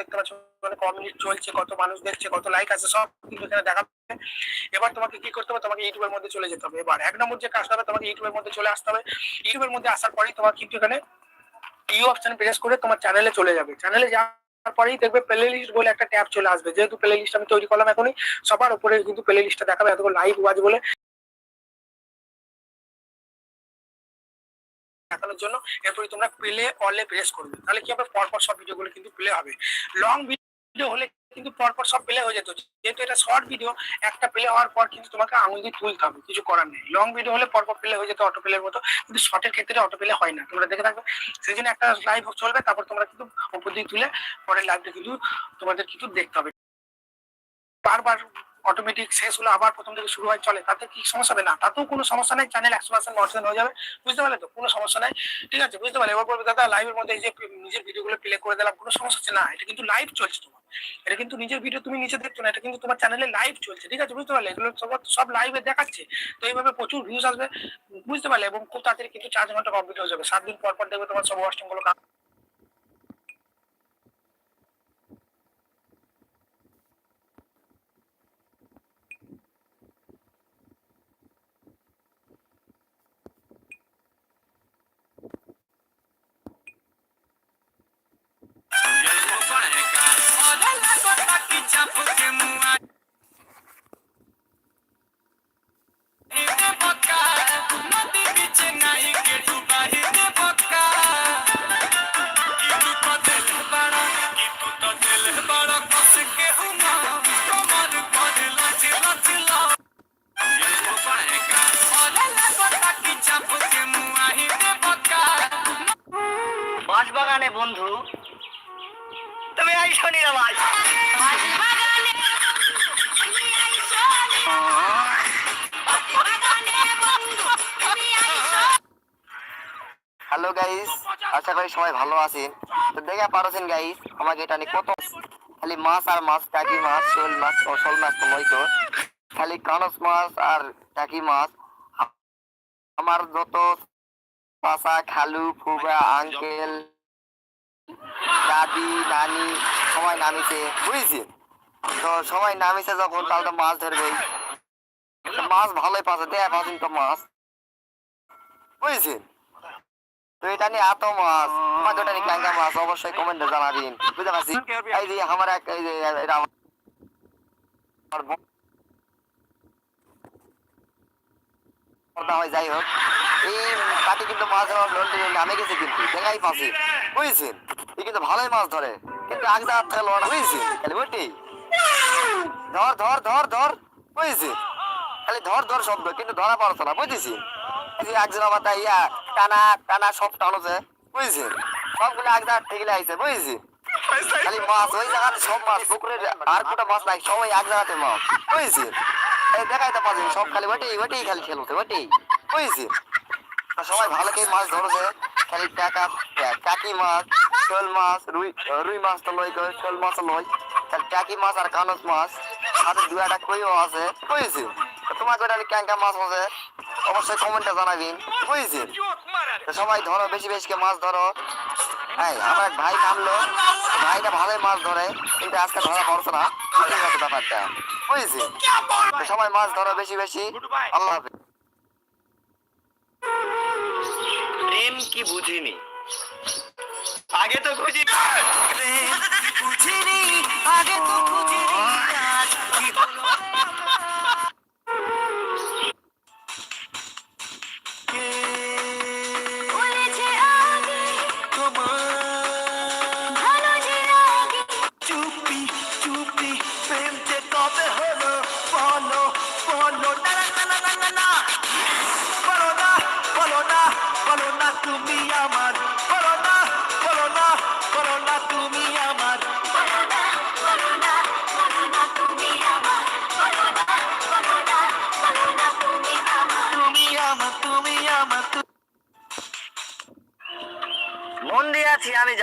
দেখতে পাচ্ছ মানে ক মিনিট চলছে, কত মানুষ দেখছে, কত লাইক আছে, সব কিন্তু এখানে দেখাবে। এবার তোমাকে কি করতে হবে? তোমাকে ইউটিউবের মধ্যে চলে যেতে হবে। এবার এক নম্বর যে কাজটা হবে, তোমাকে ইউটিউবের মধ্যে চলে আসতে হবে। ইউটিউবের মধ্যে আসার পরেই তোমার কিন্তু এখানে ইউ অপশন প্রেস করে তোমার চ্যানেলে চলে যাবে। চ্যানেলে যাওয়ার পরেই দেখবে প্লে লিস্ট বলে একটা ট্যাব চলে আসবে। যেহেতু প্লে লিস্ট আমি তৈরি করলাম এখনই, সবার উপরে কিন্তু প্লে লিস্টটা দেখাবে, এতগুলো লাইভ ওয়াচ বলে। দেখানোর জন্য এরপরে তোমরা প্লে অলে প্রেস করবে। তাহলে কি হবে? পরপর সব ভিডিওগুলো কিন্তু প্লে হবে। লং ভিডিও হলে কিন্তু পরপর সব প্লে হয়ে যেত। যেহেতু এটা শর্ট ভিডিও একটা প্লে হওয়ার পর কিন্তু তোমাকে আঙুল দিয়ে তুলতে হবে, কিছু করার নেই। লং ভিডিও হলে পরপর প্লে হয়ে যেত অটো প্লের মতো। কিন্তু শর্টের ক্ষেত্রে অটো প্লে হয় না। তোমরা দেখে থাকবে, সেই জন্য একটা লাইভ চলবে, তারপর তোমরা কিন্তু উপর দিয়ে তুলে পরের লাইভটা কিন্তু তোমাদের কিন্তু দেখতে হবে। বারবার অটোমেটিক শেষ হলো আবার প্রথম থেকে শুরু হয়, চলে। তাতে কি সমস্যা হবে? না, তাতেও কোনো সমস্যা নেই চ্যানেল একশো পার্সেন্ট মর্সেন্ট হয়ে যাবে। বুঝতে পারলে তো? কোনো সমস্যা নাই, ঠিক আছে? বুঝতে পারলে? এবার বলবে, দাদা লাইভের মধ্যে এই যে নিজের ভিডিওগুলো প্লে করে দিলাম, কোনো সমস্যা হচ্ছে না। এটা কিন্তু লাইভ চলছে তোমার। এটা কিন্তু নিজের ভিডিও তুমি নিচে দেখছ না, এটা কিন্তু তোমার চ্যানেলে লাইভ চলছে, ঠিক আছে? বুঝতে পারলে? এগুলো সব সব লাইভে দেখাচ্ছে। তো এইভাবে প্রচুর ভিউজ আসবে, বুঝতে পারলে? এবং খুব তাড়াতাড়ি কিন্তু চার ঘণ্টা কমপ্লিট হয়ে যাবে। সাত দিন পর পর দেখবে তোমার সব ওয়াস্টিংগুলো তুমি আইসো নি রে হ্যালো গাইস আশা করি সবাই ভালো আছেন। তো দেখে পারছেন গাইস আমাকে এটা নিয়ে কত খালি মাছ আর মাছ, টাকি মাছ, শোল মাছ শোল মাছ তো মই তো খালি কানস মাছ আর টাকি মাছ। আমার যত পাশা, খালু ফুবা আঙ্কেল দাদি, নানি, সবাই নামিছে, বুঝেছি? তো সবাই নামিছে যখন, তাহলে মাছ ধরবে মাছ ভালোই পাচ্ছে দেয়া পাচ্ছেন তো মাছ। বুঝেছেন তো এটা নিয়ে এত মাছ, তোমার ওটা নিয়ে ক্যাঙ্গা মাছ, অবশ্যই কমেন্টে জানাবেন। বুঝতে পারছি? এই যে আমার এক, এই যে এটা হয় যাই হোক। এই কাটি কিন্তু মাছ ধরার লোনটি নামে গেছে কিন্তু, দেখাই পাচ্ছি। বুঝছেন কিন্তু ভালোই মাছ ধরে। কিন্তু আগে হাত থেকে লড়া বুঝছেন খালি ওইটি ধর ধর ধর ধর। বুঝছি খালি ধর ধর শব্দ, কিন্তু ধরা পারছ না, বুঝেছি? যে একজন আবার তাই, ইয়া, টানা টানা সব টানোছে বুঝছেন সবগুলো এক জায়গা ঠেকলে আইছে, বুঝেছি? খালি মাছ, ওই জায়গাতে সব মাছ, পুকুরের আর কোটা মাছ নাই, সবাই এক জায়গাতে মাছ, বুঝেছি? এই দেখাই তো পাচ্ছি সব খালি ওটাই ওটাই খালি খেলছে ওটাই বুঝেছি? সবাই ভালো করে মাছ ধরেছে, খালি টাকা, টাকি মাছ। শোল মাছ, রুই রুই মাছ তো করে শোল মাছ লই। খালি টাকি মাছ আর কানস মাছ হাতে দু একটা কইও আছে। তো তোমার ওটা ক্যাঙ্কা মাছ আছে? অবশ্যই কমেন্টে জানাবেন বুঝেছি সবাই ধরো, বেশি বেশি মাছ ধরো। হ্যাঁ আমার ভাই নামলো ভাইটা ভালোই মাছ ধরে। কিন্তু আজকে ধরা পড়ছে না। ঠিক আছে, ব্যাপারটা। বুঝেছি সবাই মাছ ধরো বেশি বেশি। আল্লাহ হাফেজ। প্রেম কি বুঝিনি? আগে তো খুঁজি আগে তো বুঝিনি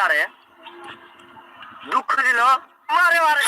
যারে দুঃখ দিল। মারে মারে।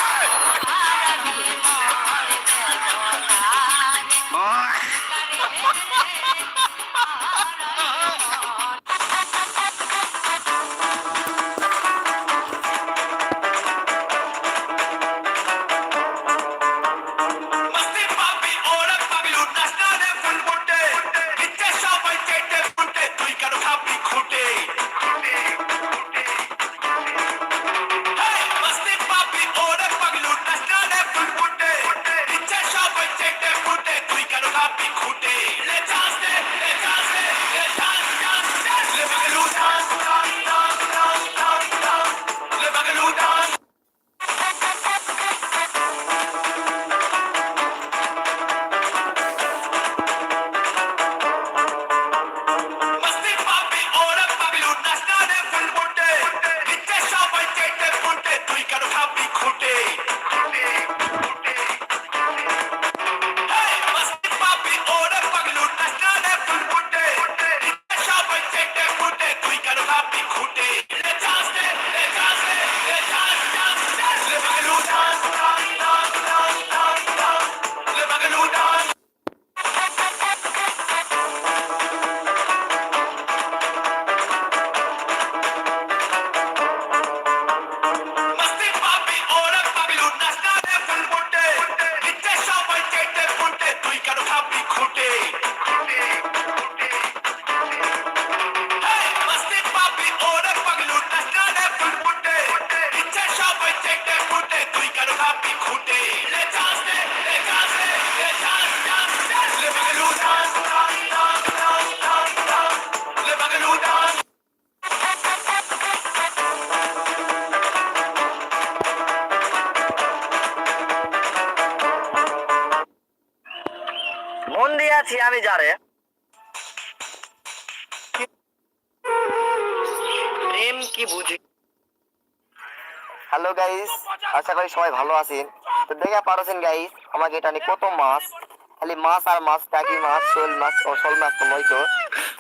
আমি যারে। প্রেম কি বুঝি? হ্যালো গাইস আশা করি সবাই ভালো আছেন। তো দেখে পারছেন গাইস আমাকে এটা নিয়ে কত মাছ। খালি মাছ আর মাছ টাকি মাছ শোল মাছ ও শোল মাছ তো নয় তো।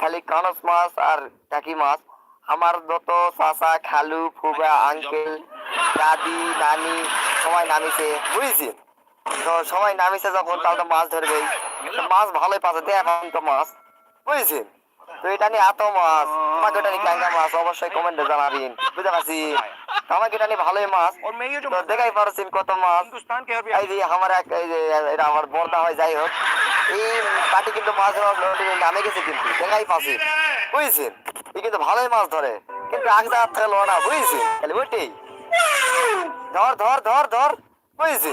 খালি কানস মাছ আর টাকি মাছ। আমার যত চাচা খালু ফুবা আঙ্কেল দাদি নানি সবাই নামিছে। বুঝেছেন? তো সবাই নামিছে যখন তাহলে মাছ ধরবেই। মাছ ভালোই পাচ্ছে এখন তো মাছ। বুঝেছেন তো এটা নিয়ে এত মাছ। এটা নিয়ে ক্যাঙ্গা মাছ? অবশ্যই কমেন্টে জানাবেন। বুঝতে পারছি? আমাকে এটা নিয়ে ভালোই মাছ। দেখাই পারছেন কত মাছ। এই যে আমার এক এই যে এটা আমার বর্দা হয় যাই হোক। এই পাটি কিন্তু মাছ নামে গেছে কিন্তু। দেখাই পাচ্ছি বুঝেছেন? এ কিন্তু ভালোই মাছ ধরে। কিন্তু আগজা খেলো না বুঝেছি খালি ওইটাই ধর ধর ধর ধর। বুঝেছি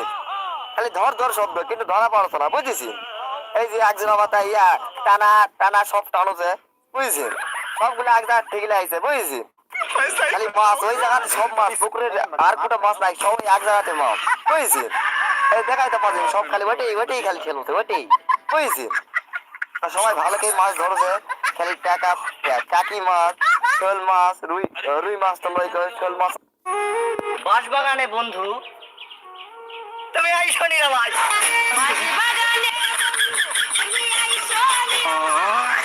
খালি ধর ধর শব্দ কিন্তু ধরা পারছ না বুঝেছি এই যে একজন মাথা ইয়া টানা টানা সব টানুছে সবগুলো এক জায়গা ঠিক লাগছে বুঝেছি? খালি মাছ ওই জায়গাতে সব মাছ পুকুরের আর কোনো মাছ নাই সবাই এক জায়গাতে মাছ বুঝেছি? এই দেখাইতে পারছি সব খালি ওইটাই ওইটাই খালি ওইটাই বুঝেছি? সবাই ভালো করে মাছ ধরেছে খালি টাকা টাকি মাছ শোল মাছ রুই রুই মাছ তো লই করে শোল মাছ। বাঁশবাগানে বন্ধু তুমি আইসো নি আবার は。